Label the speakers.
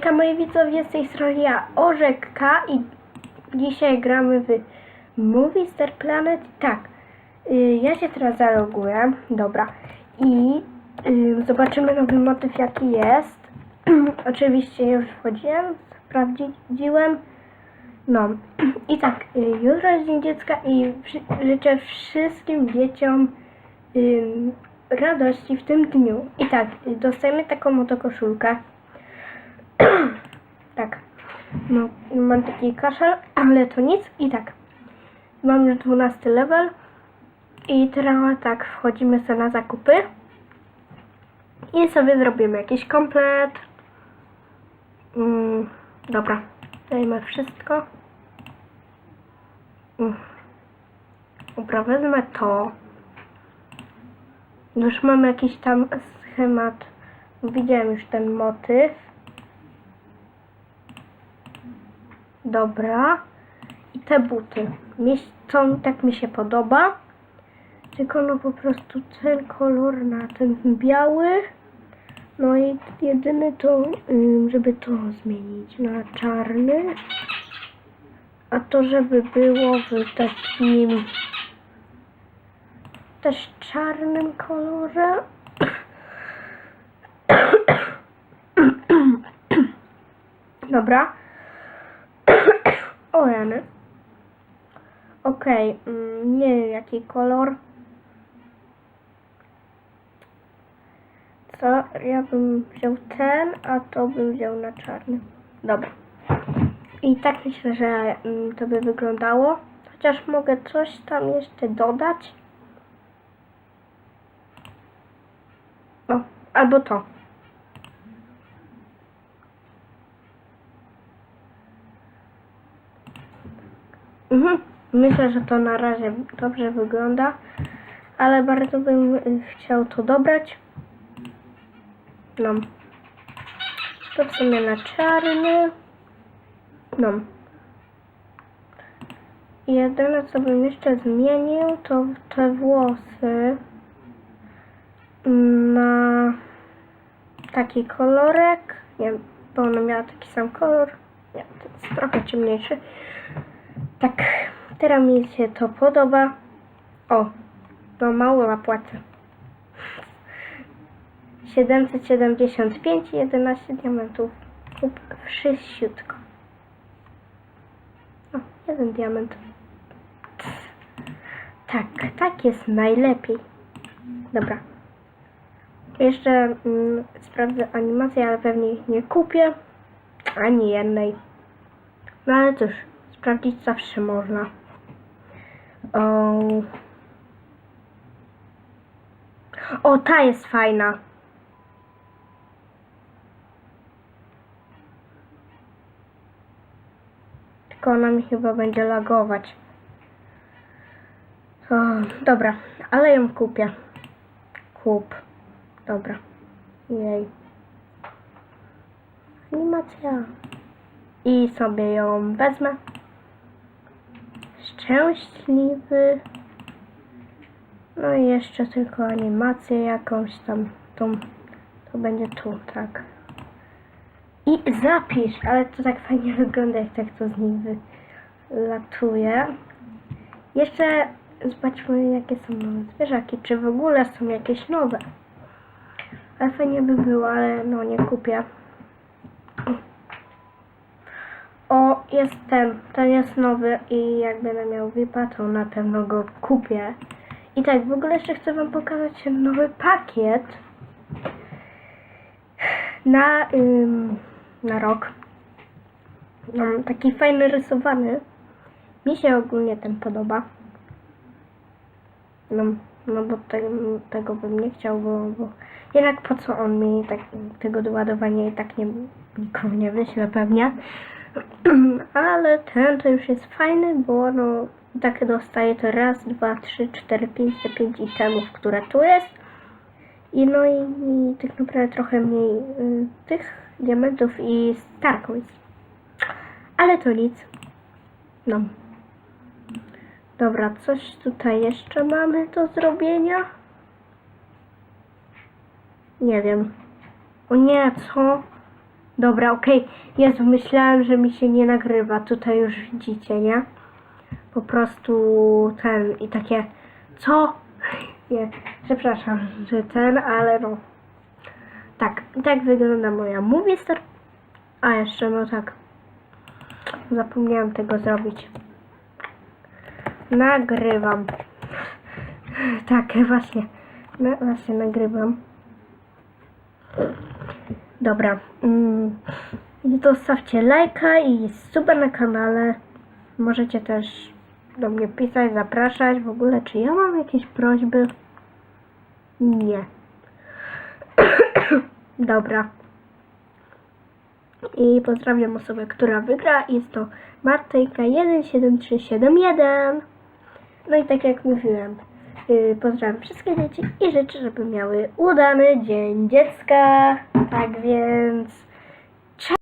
Speaker 1: Witam moi widzowie, z tej strony ja, Orzek K i dzisiaj gramy w Movie Star Planet. Tak, y, ja się teraz zaloguję, dobra, i y, zobaczymy nowy motyw jaki jest. Oczywiście już wchodziłem, sprawdziłem. No i tak, y, jutro jest Dzień Dziecka i życzę wszystkim dzieciom ym, radości w tym dniu. I tak, y, dostajemy taką oto koszulkę. tak, no mam taki kaszel, ale to nic. I tak, mam już 12 level. I teraz tak, wchodzimy sobie na zakupy. I sobie zrobimy jakiś komplet. Mm, dobra, dajmy wszystko. Mm. Dobra, wezmę to. Już mam jakiś tam schemat. Widziałem już ten motyw. Dobra. I te buty. To tak mi się podoba. Tylko no po prostu ten kolor na ten biały. No i jedyny to, żeby to zmienić na czarny. A to żeby było w takim też czarnym kolorze. Dobra. O rany. Okej, mm, nie wiem jaki kolor. Co? Ja bym wziął ten, a to bym wziął na czarny. Dobra. I tak myślę, że mm, to by wyglądało. Chociaż mogę coś tam jeszcze dodać. O, albo to. Mhm. Myślę, że to na razie dobrze wygląda, ale bardzo bym chciał to dobrać. No. To w sumie na czarny. No. Jedyne co bym jeszcze zmienił to te włosy na taki kolorek. Nie, bo ona miała taki sam kolor. Nie, to jest trochę ciemniejszy. Tak, teraz mi się to podoba. O, no mało zapłacę. 775 i 11 diamentów. Kup wszyściutko. O, jeden diament. Tak, tak jest najlepiej. Dobra. Jeszcze mm, sprawdzę animację, ale pewnie ich nie kupię. Ani jednej. No ale cóż, sprawdzić zawsze można. O, o ta jest fajna. Tylko ona mi chyba będzie lagować. O, dobra, ale ją kupię. Kup. Dobra. Jej. Animacja. I sobie ją wezmę. Szczęśliwy. No i jeszcze tylko animację jakąś tam. Tą, to będzie tu, tak. I zapisz, ale to tak fajnie wygląda, jak tak to z nich wylatuje. Jeszcze zobaczmy, jakie są nowe zwierzaki, czy w ogóle są jakieś nowe. Ale fajnie by było, ale no nie kupię. O, jest ten, ten jest nowy i jak będę miał VIPa, to na pewno go kupię. I tak, w ogóle jeszcze chcę wam pokazać nowy pakiet na, ym, na rok. No, taki fajny rysowany. Mi się ogólnie ten podoba. No, no bo te, tego bym nie chciał, bo, bo jednak po co on mi tak, tego doładowania i tak nie, nikomu nie wyśle pewnie. Ale ten to już jest fajny, bo no tak dostaje to raz, dwa, trzy, cztery, pięć, te pięć itemów, które tu jest. I no i, i tak naprawdę trochę mniej y, tych diamentów i star coins. Ale to nic. No. Dobra, coś tutaj jeszcze mamy do zrobienia. Nie wiem. O nie, co? Dobra, okej. Jezu, myślałem, że mi się nie nagrywa. Tutaj już widzicie, nie? Po prostu ten i takie... Co? Nie, przepraszam, że ten, ale no... Tak, tak wygląda moja Movie Star. A jeszcze, no tak. Zapomniałam tego zrobić. Nagrywam. Tak, właśnie. No, właśnie nagrywam. Dobra. Mm, i zostawcie lajka i super na kanale. Możecie też do mnie pisać, zapraszać. W ogóle, czy ja mam jakieś prośby? Nie. Dobra. I pozdrawiam osobę, która wygra. Jest to Martejka 17371. No i tak jak mówiłem, pozdrawiam wszystkie dzieci i życzę, żeby miały udany Dzień Dziecka. Tak więc